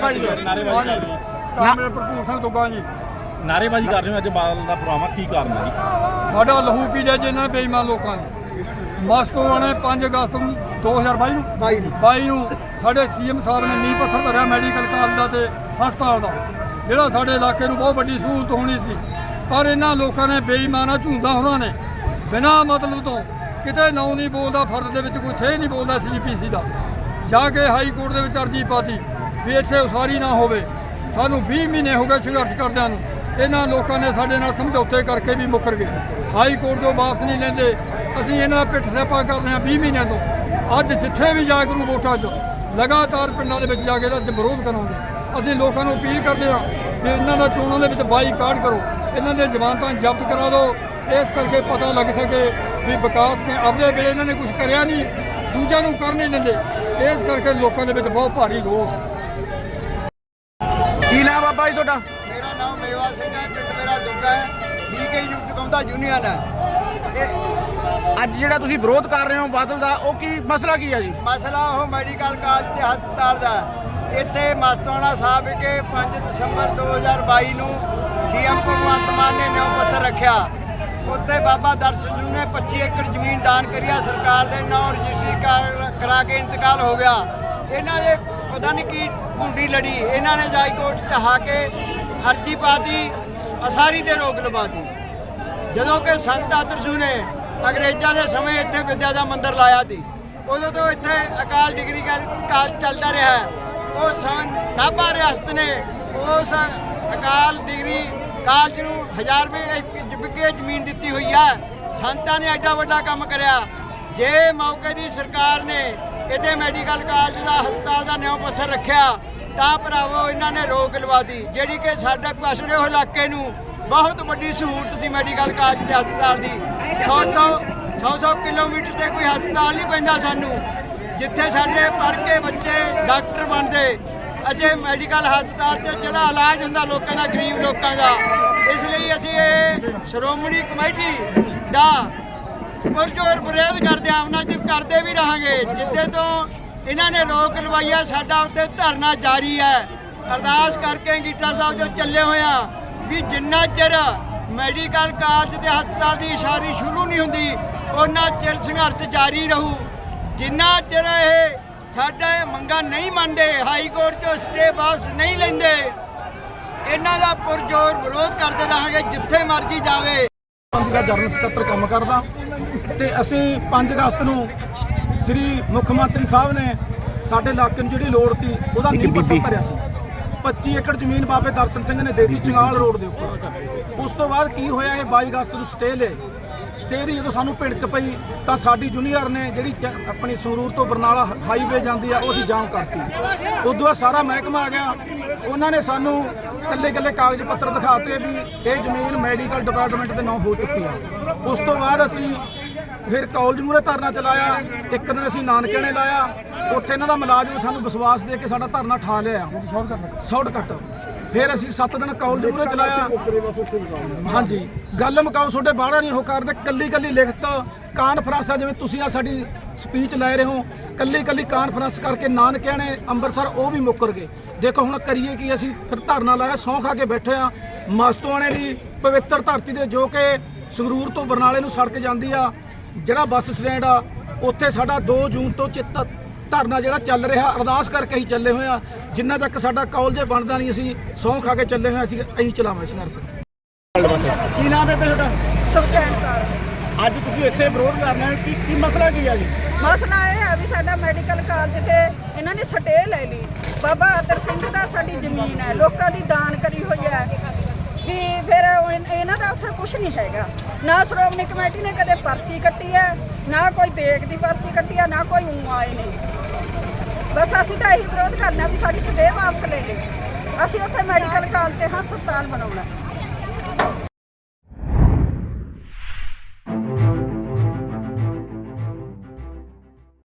ਭਾਈ? ਮੇਰਾ ਭਰਪੂਰ ਸਿੰਘ ਦੁੱਗਾ ਜੀ। ਨਾਰੇਬਾਜ਼ੀ ਕਰ ਰਹੇ ਹੋ ਅੱਜ ਬਾਦਲ ਦਾ ਪ੍ਰੋਗਰਾਮ ਕੀ ਕਾਰਨ ਹੈ ਜੀ? ਸਾਡਾ ਲਹੂ ਪੀ ਜੀ ਇਹਨਾਂ ਬੇਈਮਾਨ ਲੋਕਾਂ ਨੇ। ਮਸਤੋਆਂ ਨੇ 5 ਅਗਸਤ ਨੂੰ 2022 ਨੂੰ। 22 ਨੂੰ ਸਾਡੇ ਸੀਐਮ ਸਾਹਿਬ ਨੇ ਨੀਂਹ ਪੱਥਰ ਧਰਿਆ ਮੈਡੀਕਲ ਕਾਲਜ ਦਾ ਤੇ ਹਸਪਤਾਲ ਦਾ, ਜਿਹੜਾ ਸਾਡੇ ਇਲਾਕੇ ਨੂੰ ਬਹੁਤ ਵੱਡੀ ਸਹੂਲਤ ਹੋਣੀ ਸੀ। ਪਰ ਇਹਨਾਂ ਲੋਕਾਂ ਨੇ ਬੇਈਮਾਨਾ ਝੂੰਦਾ ਉਹਨਾਂ ਨੇ, ਬਿਨਾਂ ਮਤਲਬ ਤੋਂ ਕਿਤੇ ਨਾਂ ਨਹੀਂ ਬੋਲਦਾ, ਫਰਜ਼ ਦੇ ਵਿੱਚ ਕੋਈ ਥੇ ਨਹੀਂ ਬੋਲਦਾ ਸੀਜੀਪੀਸੀ ਦਾ। ਜਾ ਕੇ ਹਾਈ ਕੋਰਟ ਦੇ ਵਿੱਚ ਅਰਜੀ ਪਾਤੀ ਵੀ ਇੱਥੇ ਉਸਾਰੀ ਨਾ ਹੋਵੇ। ਸਾਨੂੰ 20 ਮਹੀਨੇ ਹੋ ਗਏ ਸੰਘਰਸ਼ ਕਰਦਿਆਂ ਨੂੰ। ਇਹਨਾਂ ਲੋਕਾਂ ਨੇ ਸਾਡੇ ਨਾਲ ਸਮਝੌਤੇ ਕਰਕੇ ਵੀ ਮੁੱਕਰ ਗਏ। ਹਾਈ ਕੋਰਟ ਤੋਂ ਵਾਪਸ ਨਹੀਂ ਲੈਂਦੇ। ਅਸੀਂ ਇਹਨਾਂ ਦਾ ਪਿੱਠ ਸੇਪਾ ਕਰ ਰਹੇ ਹਾਂ 20 ਮਹੀਨਿਆਂ ਤੋਂ। ਅੱਜ ਜਿੱਥੇ ਵੀ ਜਾ ਕਰੂ ਵੋਟਾਂ 'ਚ ਲਗਾਤਾਰ ਪਿੰਡਾਂ ਦੇ ਵਿੱਚ ਜਾ ਕੇ ਇਹਦਾ ਵਿਰੋਧ ਕਰਾਂਗੇ। ਅਸੀਂ ਲੋਕਾਂ ਨੂੰ ਅਪੀਲ ਕਰਦੇ ਹਾਂ ਕਿ ਇਹਨਾਂ ਦਾ ਚੋਣਾਂ ਦੇ ਵਿੱਚ ਬਾਈਕਾਟ ਕਰੋ। ਇਹਨਾਂ ਦੇ ਜ਼ਮਾਨਤਾਂ ਜ਼ਬਤ ਕਰਾ ਦਿਓ। ਇਸ ਕਰਕੇ ਪਤਾ ਲੱਗ ਸਕੇ ਵੀ ਵਿਕਾਸ ਕੇ ਆਪਦੇ ਵੇਲੇ ਇਹਨਾਂ ਨੇ ਕੁਝ ਕਰਿਆ ਨਹੀਂ, ਦੂਜਿਆਂ ਨੂੰ ਕਰ ਨਹੀਂ ਦਿੰਦੇ। ਇਸ ਕਰਕੇ ਲੋਕਾਂ ਦੇ ਵਿੱਚ ਬਹੁਤ ਭਾਰੀ ਰੋਸ ਕੀ ਨਾਮ ਬਾਬਾ ਜੀ ਤੁਹਾਡਾ? ਮੇਰਾ ਨਾਮ ਮੇਵਾ ਸਿੰਘ ਹੈ, ਪਿੰਡ ਮੇਰਾ ਦੁੱਗਾ ਹੈ। ਡੀਕੇ ਯੂ ਟਿਕਾਉਂਦਾ ਯੂਨੀਅਨ ਹੈ। ਅੱਜ ਜਿਹੜਾ ਤੁਸੀਂ ਵਿਰੋਧ ਕਰ ਰਹੇ ਹੋ ਬਾਦਲ ਦਾ, ਉਹ ਕੀ ਮਸਲਾ ਕੀ ਹੈ ਜੀ? ਮਸਲਾ ਉਹ ਮੈਡੀਕਲ ਕਾਲਜ ਤੇ ਹਸਪਤਾਲ ਦਾ ਇੱਥੇ ਮਸਤਾਨਾ ਸਾਹਿਬ ਵਿਖੇ 5 ਦਸੰਬਰ 2022 ਨੂੰ ਸੀਐਮ ਭਗਵੰਤ ਮਾਨ ਨੇ ਨਿਉ ਪੱਥਰ ਰੱਖਿਆ। ਉੱਥੇ ਬਾਬਾ ਦਰਸ਼ਨ ਸਿੰਘ ਨੇ 25 ਏਕੜ ਜ਼ਮੀਨ ਦਾਨ ਕਰੀਆ ਸਰਕਾਰ ਦੇ ਨਾਂ ਰਜਿਸਟਰੀ ਕਰ- ਕਰਾ ਕੇ ਇੰਤਕਾਲ ਹੋ ਗਿਆ। ਇਹਨਾਂ ਦੇ ਪਤਾ ਨਹੀਂ ਕੀ ਭੁੰਡੀ ਲੜੀ। ਇਹਨਾਂ ਨੇ ਜਾਈ ਕੋਰਟ ਚ ਹਾ ਕੇ ਅਰਜੀ ਪਾਤੀ, ਅਸਾਰੀ ਤੇ ਰੋਕ ਲਵਾਤੀ। ਜਦੋਂ ਕਿ ਸੰਤ ਆਦਰਸ਼ੂ ਨੇ ਅੰਗਰੇਜ਼ਾਂ ਦੇ ਸਮੇਂ ਇੱਥੇ ਵਿਦਿਆ ਦਾ ਮੰਦਿਰ ਲਾਇਆ ਸੀ, ਉਦੋਂ ਤੋਂ ਇੱਥੇ ਅਕਾਲ ਡਿਗਰੀ ਕਾਲ ਚੱਲਦਾ ਰਿਹਾ ਉਹ ਸਨ, ਨਾਭਾ ਰਿਆਸਤ ਨੇ ਉਸ ਅਕਾਲ ਡਿਗਰੀ ਕਾਲਜ ਨੂੰ ਹਜ਼ਾਰ ਰੁਪਏ ਵਿਗੇ ਜ਼ਮੀਨ ਦਿੱਤੀ ਹੋਈ ਹੈ। ਸੰਤਾਂ ਨੇ ਐਡਾ ਵੱਡਾ ਕੰਮ ਕਰਿਆ। ਜੇ ਮੌਕੇ ਦੀ ਸਰਕਾਰ ਨੇ ਇਹਦੇ ਮੈਡੀਕਲ ਕਾਲਜ ਦਾ, ਹਸਪਤਾਲ ਦਾ ਨਿਉ ਪੱਥਰ ਰੱਖਿਆ, ਤਾਂ ਭਰਾਵੋ, ਇਹਨਾਂ ਨੇ ਰੋਕ ਲਵਾਤੀ ਜਿਹੜੀ ਕਿ ਸਾਡੇ ਪਛੜੇ ਹੋਏ ਇਲਾਕੇ ਨੂੰ ਬਹੁਤ ਵੱਡੀ ਸਹੂਲਤ ਦੀ ਮੈਡੀਕਲ ਕਾਲਜ ਤੇ ਹਸਪਤਾਲ ਦੀ। 100 100 100 100 ਕਿਲੋਮੀਟਰ ਤੇ ਕੋਈ ਹਸਪਤਾਲ ਨਹੀਂ ਪੈਂਦਾ ਸਾਨੂੰ, ਜਿੱਥੇ ਸਾਡੇ ਪੜ੍ਹ ਕੇ ਬੱਚੇ ਡਾਕਟਰ ਬਣਦੇ। ਅਜੇ ਮੈਡੀਕਲ ਹਸਪਤਾਲ 'ਚ ਜਿਹੜਾ ਇਲਾਜ ਹੁੰਦਾ ਲੋਕਾਂ ਦਾ, ਗਰੀਬ ਲੋਕਾਂ ਦਾ। ਇਸ ਲਈ ਅਸੀਂ ਇਹ ਸ਼੍ਰੋਮਣੀ ਕਮੇਟੀ ਦਾ ਪੁਰਜੋਰ ਵਿਰੋਧ ਕਰਦੇ ਆ ਉਹਨਾਂ ਦੀ ਕਰਦੇ ਵੀ ਰਹਾਂਗੇ। ਜਿੱਦੇ ਤੋਂ ਇਹਨਾਂ ਨੇ ਰੋਕ ਲਵਾਈ ਲਵਾਈਆ ਸਾਡਾ ਉੱਤੇ ਧਰਨਾ ਜਾਰੀ ਹੈ। ਅਰਦਾਸ ਕਰਕੇ ਗੀਟਾ ਸਾਹਿਬ ਜੋ ਚੱਲੇ ਹੋਇਆ ਵੀ ਜਿੰਨਾ ਚਿਰ ਮੈਡੀਕਲ ਕਾਲਜ ਤੇ ਹਸਪਤਾਲ ਦੀ ਇਸ਼ਾਰੀ ਸ਼ੁਰੂ ਨਹੀਂ ਹੁੰਦੀ ਉਹਨਾਂ ਚਿਰ ਸੰਘਰਸ਼ ਜਾਰੀ ਰਹੂ। ਜਿੰਨਾ ਚਿਰ ਇਹ ਸਾਡਾ ਮੰਗਾਂ ਨਹੀਂ ਮੰਨਦੇ ਹਾਈ ਕੋਰਟ ਤੋਂ ਸਟੇ ਵਾਪਸ ਨਹੀਂ ਲੈਂਦੇ ਇਹਨਾਂ ਦਾ ਪੁਰਜੋਰ ਵਿਰੋਧ ਕਰਦੇ ਰਹਾਂਗੇ ਜਿੱਥੇ ਮਰਜ਼ੀ ਜਾਵੇ। ਪੰਥ ਦਾ ਜਨਰਲ ਸਕੱਤਰ ਕੰਮ ਕਰਦਾ ਤੇ ਅਸੀਂ 5 ਅਗਸਤ ਨੂੰ ਸ੍ਰੀ ਮੁੱਖ ਮੰਤਰੀ ਸਾਹਿਬ ਨੇ ਸਾਡੇ ਇਲਾਕੇ ਨੂੰ ਜਿਹੜੀ ਲੋੜ ਸੀ ਉਹਦਾ ਨੀਂਹ ਪੱਥਰ ਭਰਿਆ ਸੀ। 25 ਏਕੜ ਜ਼ਮੀਨ ਬਾਬੇ ਦਰਸ਼ਨ ਸਿੰਘ ਨੇ ਦੇ ਦਿੱਤੀ ਚੰਗਾਲ ਰੋਡ ਦੇ ਉੱਪਰ। ਉਸ ਤੋਂ ਬਾਅਦ ਕੀ ਹੋਇਆ ਇਹ 22 ਅਗਸਤ ਨੂੰ ਸਟੇ ਲਏ। ਸਟੇ ਦੀ ਜਦੋਂ ਸਾਨੂੰ ਭਿੜਕ ਪਈ ਤਾਂ ਸਾਡੀ ਜੂਨੀਅਰ ਨੇ ਜਿਹੜੀ ਚ- ਆਪਣੀ ਸੰਗਰੂਰ ਤੋਂ ਬਰਨਾਲਾ ਹਾਈਵੇ ਜਾਂਦੀ ਆ, ਉਹ ਅਸੀਂ ਜਾਮ ਕਰਤੀ। ਉਦੋਂ ਸਾਰਾ ਮਹਿਕਮਾ ਆ ਗਿਆ। ਉਹਨਾਂ ਨੇ ਸਾਨੂੰ ਕੱਲੇ ਕੱਲੇ ਕਾਗਜ਼ ਪੱਤਰ ਦਿਖਾਤੇ ਵੀ ਇਹ ਜ਼ਮੀਨ ਮੈਡੀਕਲ ਡਿਪਾਰਟਮੈਂਟ ਦੇ ਨਾਂ ਹੋ ਚੁੱਕੀ ਆ। ਉਸ ਤੋਂ ਬਾਅਦ ਅਸੀਂ ਫਿਰ ਕਾਲਜ ਮੂਰੇ ਧਰਨਾ ਚਲਾਇਆ। ਇੱਕ ਦਿਨ ਅਸੀਂ ਨਾਨਕੇ ਨੇ ਲਾਇਆ। ਉੱਥੇ ਇਹਨਾਂ ਦਾ ਮੁਲਾਜ਼ਮ ਸਾਨੂੰ ਵਿਸ਼ਵਾਸ ਦੇ ਕੇ ਸਾਡਾ ਧਰਨਾ ਠਾ ਲਿਆ। ਸ਼ਾਰਟਕਟ ਫਿਰ ਅਸੀਂ 7 ਦਿਨ ਕਾਲਜ ਮੂਰੇ ਚਲਾਇਆ। ਹਾਂਜੀ। ਗੱਲ ਮੁਕਾਓ ਤੁਹਾਡੇ ਬਾਹਰ ਨਹੀਂ, ਉਹ ਕਰਦੇ ਕੱਲੀ ਕੱਲੀ ਲਿਖਤ ਕਾਨਫਰੰਸ ਆ ਜਿਵੇਂ ਤੁਸੀਂ ਆ ਸਾਡੀ ਸਪੀਚ ਲੈ ਰਹੇ ਹੋ, ਕੱਲੀ ਕੱਲੀ ਕਾਨਫਰੰਸ ਕਰਕੇ ਨਾਨਕਿਆਂ ਨੇ ਅੰਮ੍ਰਿਤਸਰ ਉਹ ਵੀ ਮੁੱਕਰ ਗਏ। ਦੇਖੋ ਹੁਣ ਕਰੀਏ ਕੀ, ਅਸੀਂ ਫਿਰ ਧਰਨਾ ਲਾਇਆ, ਸੌਂ ਖਾ ਕੇ ਬੈਠੇ ਆ ਮਸਤੋਆਣੇ ਦੀ ਪਵਿੱਤਰ ਧਰਤੀ ਦੇ ਜੋ ਕਿ ਸੰਗਰੂਰ ਤੋਂ ਬਰਨਾਲੇ ਨੂੰ ਸੜਕ ਜਾਂਦੀ ਆ, ਜਿਹੜਾ ਬੱਸ ਸਟੈਂਡ ਆ, ਉੱਥੇ ਸਾਡਾ 2 ਜੂਨ ਤੋਂ ਚਿੱਤ ਧਰਨਾ ਜਿਹੜਾ ਚੱਲ ਰਿਹਾ ਅਰਦਾਸ ਕਰਕੇ ਹੀ ਚੱਲੇ ਹੋਏ ਆ ਜਿੰਨਾ ਤੱਕ ਸਾਡਾ ਕਾਲਜ ਬਣਦਾ ਨਹੀਂ ਅਸੀਂ ਸਹੁੰ ਖਾ ਕੇ ਚੱਲੇ ਹੋਏ ਅਸੀਂ ਅਸੀਂ ਚਲਾਵਾਂ ਸੰਘਰਸ਼। ਕੀ ਨਾਮ ਹੈ ਤੁਹਾਡਾ? ਸੁਖਚੈਨ ਕੌਰ। ਅੱਜ ਤੁਸੀਂ ਇੱਥੇ ਵਿਰੋਧ ਕਰਨਾ ਹੈ ਕੀ ਕੀ ਮਸਲਾ ਕੀ ਆ ਜੀ? ਮਸਲਾ ਇਹ ਹੈ ਵੀ ਸਾਡਾ ਮੈਡੀਕਲ ਕਾਲਜ ਤੇ ਇਹਨਾਂ ਨੇ ਸਟੇ ਲੈ ਲਈ। ਬਾਬਾ ਆਦਰ ਸਿੰਘ ਦਾ ਸਾਡੀ ਜ਼ਮੀਨ ਹੈ ਲੋਕਾਂ ਦੀ ਦਾਨ ਕਰੀ ਹੋਈ ਹੈ। ਵੀ ਫਿਰ ਉਹ ਇਨ- ਇਹਨਾਂ ਦਾ ਉੱਥੇ ਕੁਝ ਨਹੀਂ ਹੈਗਾ। ਨਾ ਸ਼੍ਰੋਮਣੀ ਕਮੇਟੀ ਨੇ ਕਦੇ ਪਰਚੀ ਕੱਟੀ ਹੈ, ਨਾ ਕੋਈ ਦੇਖ ਦੀ ਪਰਚੀ ਕੱਟੀ ਹੈ, ਨਾ ਕੋਈ ਊਂ ਆਏ ਨੇ। ਬਸ ਅਸੀਂ ਤਾਂ ਇਹੀ ਵਿਰੋਧ ਕਰਨਾ ਵੀ ਸਾਡੀ ਸਟੇ ਵਾਪਸ ਲੈ ਲਈ ਅਸੀਂ ਉੱਥੇ ਮੈਡੀਕਲ ਕਾਲਜ ਤੇ ਹਸਪਤਾਲ ਬਣਾਉਣਾ।